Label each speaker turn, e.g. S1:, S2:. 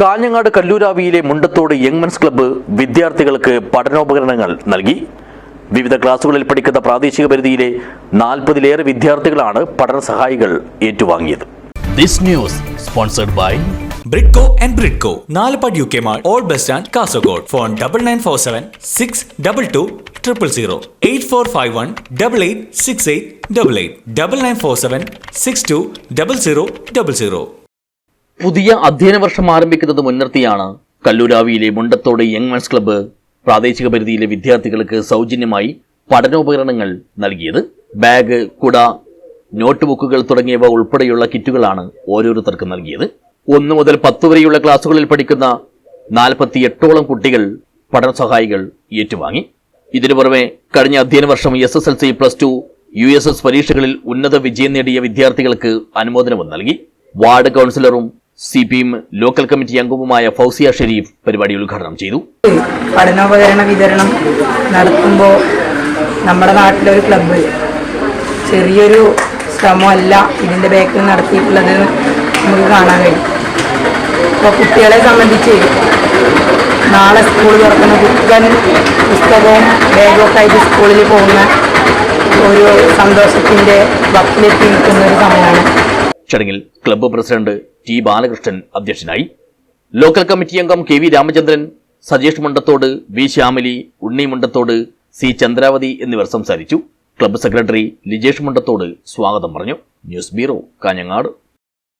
S1: കാഞ്ഞങ്ങാട് കല്ലൂരാവിയിലെ Mundathode young men's club വിദ്യാർത്ഥികൾക്ക് പഠനോപകരണങ്ങൾ നൽകി. വിവിധ ക്ലാസുകളിൽ പഠിക്കുന്ന പ്രാദേശിക പരിധിയിലെ നാൽപ്പതിലേറെ വിദ്യാർത്ഥികളാണ് പഠന സഹായികൾ ഏറ്റുവാങ്ങിയത്.
S2: This news sponsored by
S3: Bridco and Bridco Nalapad U K mall old bus stand Kasaragod. Phone double nine four seven six double two triple zero eight four five one double eight six eight double eight double nine four seven six two double zero double zero
S1: പുതിയ അധ്യയന വർഷം ആരംഭിക്കുന്നത് മുൻനിർത്തിയാണ്. കല്ലൂരാവിയിലെ Mundathode young men's club പ്രാദേശിക പരിധിയിലെ വിദ്യാർത്ഥികൾക്ക് സൗജന്യമായി പഠനോപകരണങ്ങൾ നൽകിയത്. ബാഗ് കുട നോട്ട് ബുക്കുകൾ തുടങ്ങിയവ ഉൾപ്പെടെയുള്ള കിറ്റുകളാണ് ഓരോരുത്തർക്കും നൽകിയത്. ഒന്ന് മുതൽ പത്ത് വരെയുള്ള ക്ലാസുകളിൽ പഠിക്കുന്ന നാൽപ്പത്തി എട്ടോളം കുട്ടികൾ പഠന സഹായികൾ ഏറ്റുവാങ്ങി. ഇതിനു പുറമെ കഴിഞ്ഞ അധ്യയന വർഷം S S L C plus two U S S പരീക്ഷകളിൽ ഉന്നത വിജയം നേടിയ വിദ്യാർത്ഥികൾക്ക് അനുമോദനവും നൽകി. Ward കൗൺസിലറും C P M local committee അംഗവുമായ ഫൗസിയ ഷെരീഫ് പരിപാടി ഉദ്ഘാടനം ചെയ്തു.
S4: പഠനോപകരണ വിതരണം നടത്തുമ്പോൾ നമ്മുടെ നാട്ടിലൊരു ക്ലബ്ബ് ചെറിയൊരു ശ്രമമല്ല ഇതിന്റെ ബാക്കിൽ നടത്തിയിട്ടുള്ളത് നമുക്ക് കാണാൻ കഴിയും. അപ്പോൾ കുട്ടികളെ സംബന്ധിച്ച് നാളെ സ്കൂൾ തുറക്കുന്ന പുസ്തകൻ പുസ്തകവും ബാഗൊക്കെ ആയിട്ട് സ്കൂളിൽ പോകുന്ന ഒരു സന്തോഷത്തിന്റെ വക്കിലെത്തി നിൽക്കുന്ന ഒരു സമയമാണ്.
S1: ചടങ്ങിൽ ക്ലബ്ബ് പ്രസിഡന്റ് ടി ബാലകൃഷ്ണൻ അധ്യക്ഷനായി. ലോക്കൽ കമ്മിറ്റി അംഗം K V Ramachandran Sajesh Mundathode V Shyamili Unni Mundathode C Chandravathi എന്നിവർ സംസാരിച്ചു. ക്ലബ്ബ് സെക്രട്ടറി ലിജേഷ് മുണ്ടത്തോട് സ്വാഗതം പറഞ്ഞു. News bureau Kanhangad.